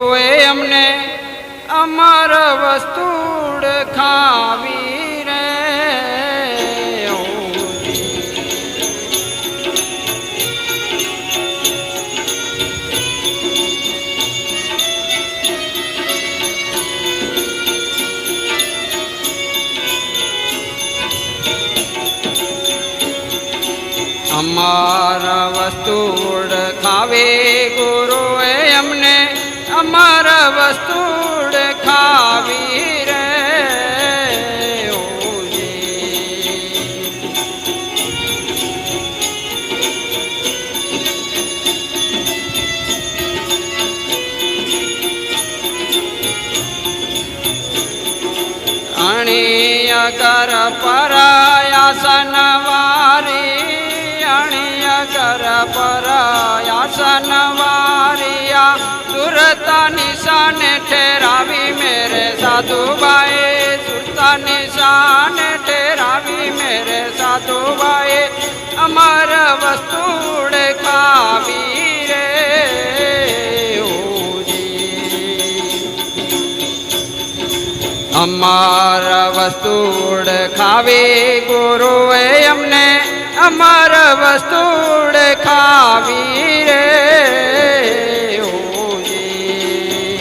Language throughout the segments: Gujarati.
અમને અમર વસ્તુડ ખાવી રે. અમારા વસ્તુડ અણીય કર પરાયાસન વારી અણીય કર પરાયાસન વારિયા સુરતા નિશાને ઠેરાવી મેરે સાધુબાઈ સુરતા નિશાને ઠેરાવી મેરે સાધુબાઈ અમર વસ્તુડ ખાવી અમાર વસ્તુડ ખાવે ગુરુએ અમને અમાર વસ્તુડ ખાવી રે ઓજી.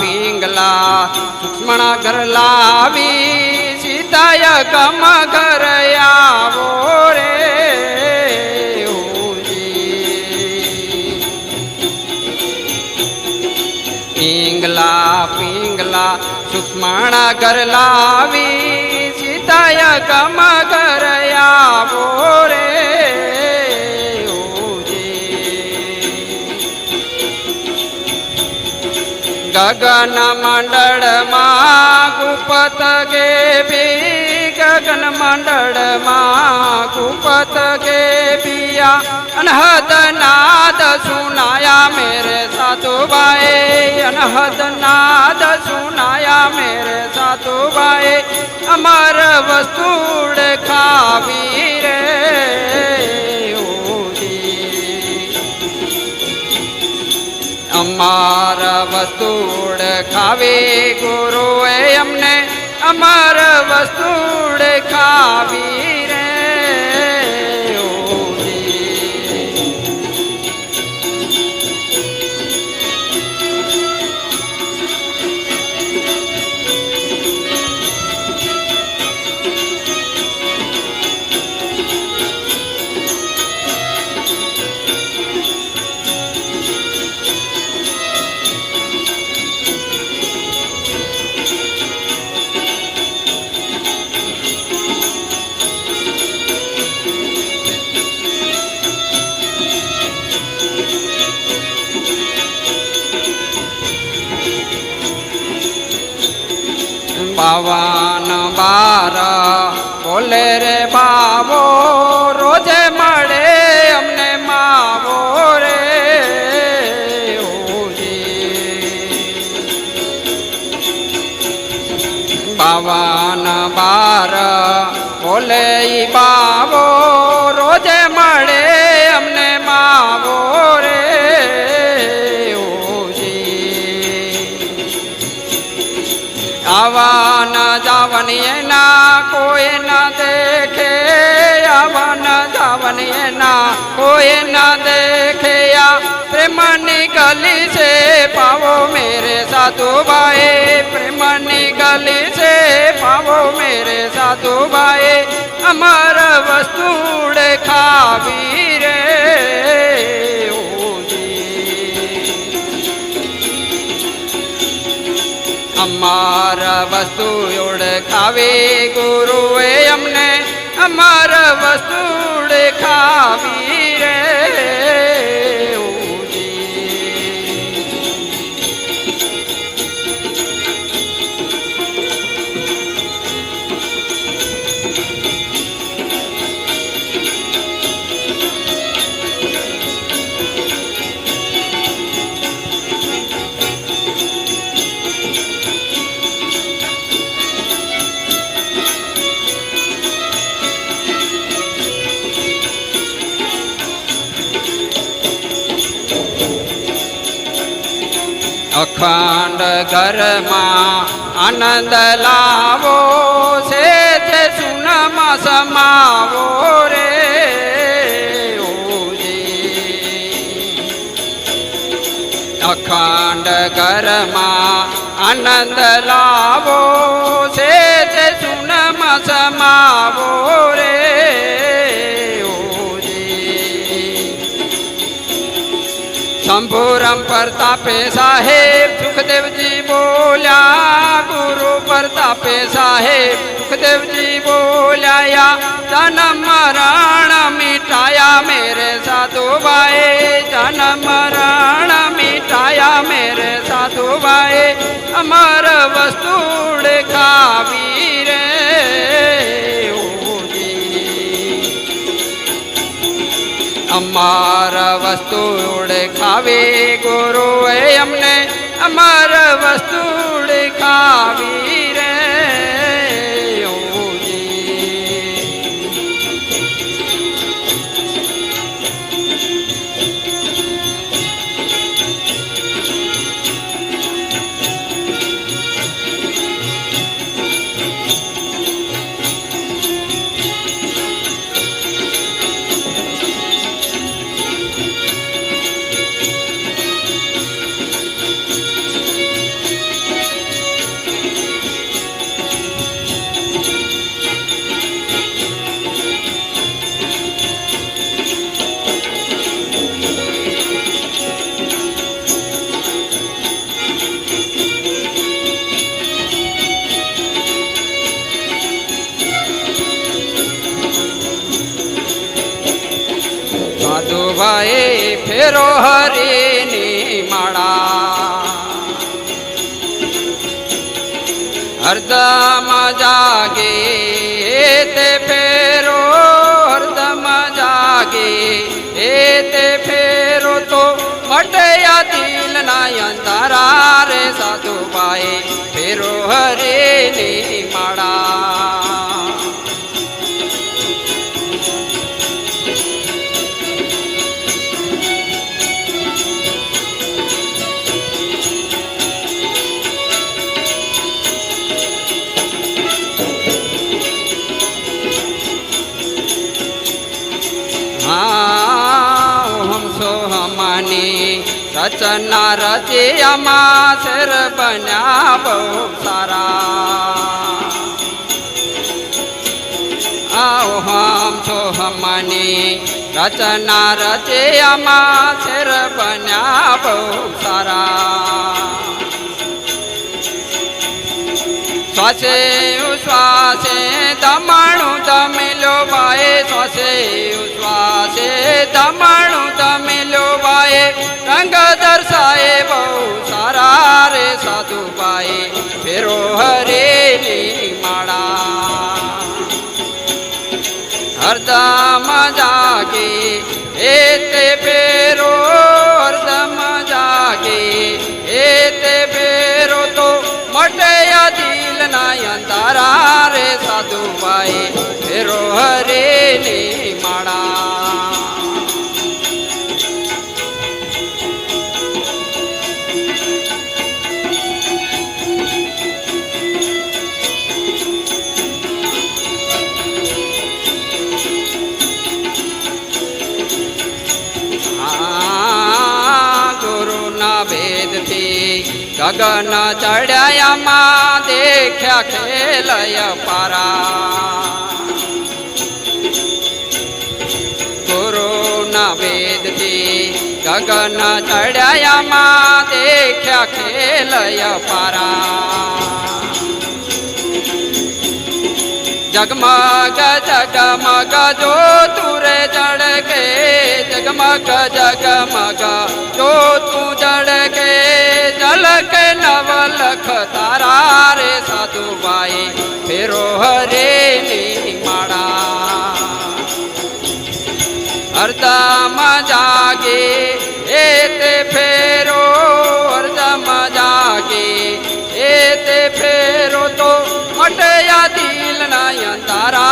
પિંગલા લક્ષ્મણ ઘર લાવી, સીતાય કમ ઘર આવો રે. પિંગલા પિંગલા, સુક્ષ્મણા ઘર લાવી, સીતાય કમ ઘર આવો રે ગગન મંડળમાં ગુપત બી ગગન મંડળમાં ગુપત ગે બિયા અનહદ નાદ સુનાયા મેરે સાધુભાઈ અનહદ નાદ સુનાયા મેરે સાધુભાઈ અમર વસ્તુડ ખાવી વસ્તુડ ખાવી ગુરુએ અમને અમાર વસ્તુડ ખાવી. બાર બોલે રે બાવો. આવા ન જાવન એના કોઈ ન દેખે આવા ન જાવન એના કોઈ ન દેખે આ પ્રેમની ગલી છે પાવો મેરે સાધુભાઈ પ્રેમની ગલી છે પાવો મેરે સાધુભાઈ અમર વસ્તુડ ખાવી રે વસ્તુ ઓળખાવી ગુરુએ અમને અમાર વસ્તુ ખાવી. અખંડ ઘરમાં આનંદ લાવો છે તે સુનમાં સમાવો રે. અખંડ ઘરમાં આનંદ લાવો છે તે સુનમાં સમાવો રે. શંભુરમ પ્રતાપે સાહેબ સુખદેવજી બોલ્યા ગુરુ પ્રતાપે સાહેબ સુખદેવજી બોલ્યા જન્મ મરણ મિટાયા મેરે સાધુભાઈ જન્મ મરણ મિટાયા મેરે સાધુભાઈ અમર વસ્તુ દેખાવી રે ઓજી. અમાર વસ્તુ ખાવે ગુરુએ હરદમ જાગે તે ફેરો હરદમ જાગે એ તે ફેરો તો મટયા દિલ ના અંધારા રે સાધુભાઈ ફેરો હરીની માળા. રચના રચિયામાં શેર બન્યા બહુ સારા. આવો હમ સોહમાની રચના રચિયામાં શેર બન્યા બહુ સારા. શ્વાસે ઉશ્વાસે દમણું તમિલો ભાઈ શ્વાસે ઉશ્વાસે દમણું તમિલો ભાઈ રંગ હરદમ જાગે એ તે ફેરો હરદમ જાગે એ તે ફેરો તો મટયા દિલ ના અંધારા રે સાધુભાઈ ફેરો હરેની માળા ગગન ચડ્યામાં દેખ્યા ખેલય પારા. ગુરુના ભેદથી ગગન ચડ્યામાં દેખ્યા ખેલય પારા. જગમગ જગમગ જો તુરે જડકે જગમગ જગમગ જલકે નવલખ તારા રે સાધુભાઈ ફેરો હરેની માળા હરદમ જાગે એ તે ફેરો હરદમ જાગે એ તે ફેરો તો મટયા દિલ ના અંધારા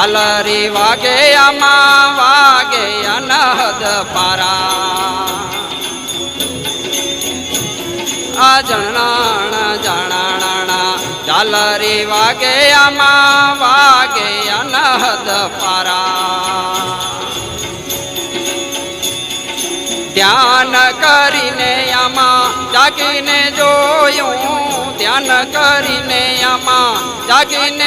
ઝાલરી વાગે આમાં, વાગે અનહદ પારા. આ જણાણા જણાણા ઝાલરી વાગે આમાં, વાગે અનહદ પારા. ધ્યાન કરીને આમાં, જાગીને જોયું, ધ્યાન કરીને આમાં, જાગીને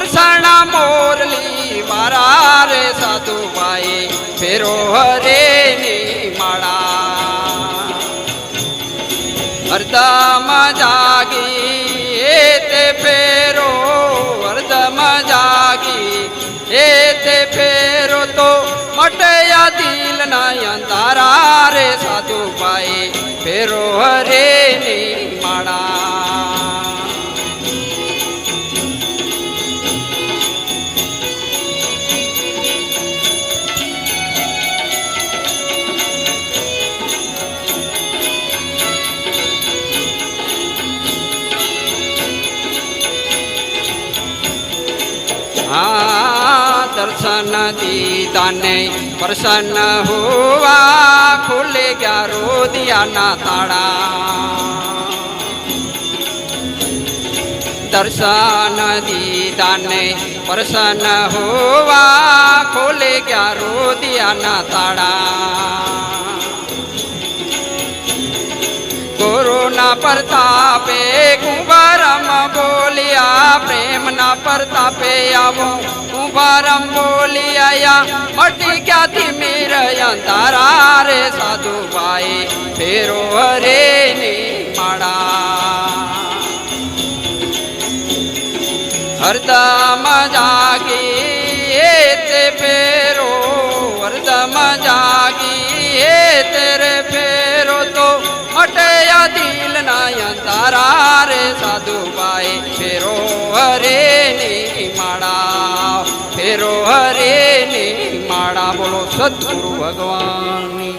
દર્શના મોરલી, મારા રે સાધુભાઈ ફેરો હરેની માળા. અર્ધમ જાગી, એ તે ફેરો, અર્ધમ જાગી, એ તે ફેરો તો મટયા દિલ ના અંધારા રે સાધુભાઈ ફેરો હરે ની માળા. હા તને પ્રસન્ન હોવા ખુલે ગયા રોદિયાના તાળા. દર્શન દીદાને પ્રસન્ન હોવા ખોલે ગયા રોદિયાના તાળા. પ્રેમના પ્રતાપે આવો કુંભારમ બોલિયા મટી ક્યાંથી મીરયા તારા રે સાધુભાઈ ફેરો હરે ની માળા હરદમ જાગી એ તે ફેરો હરદમ જાગી એ તેરે ફેરો તો મટયા દિલ ના તારા રે સાધુભાઈ ફેરો હરે ની માળા ફેરો હરે ની માળા બોલો સદગુરુ ભગવાન.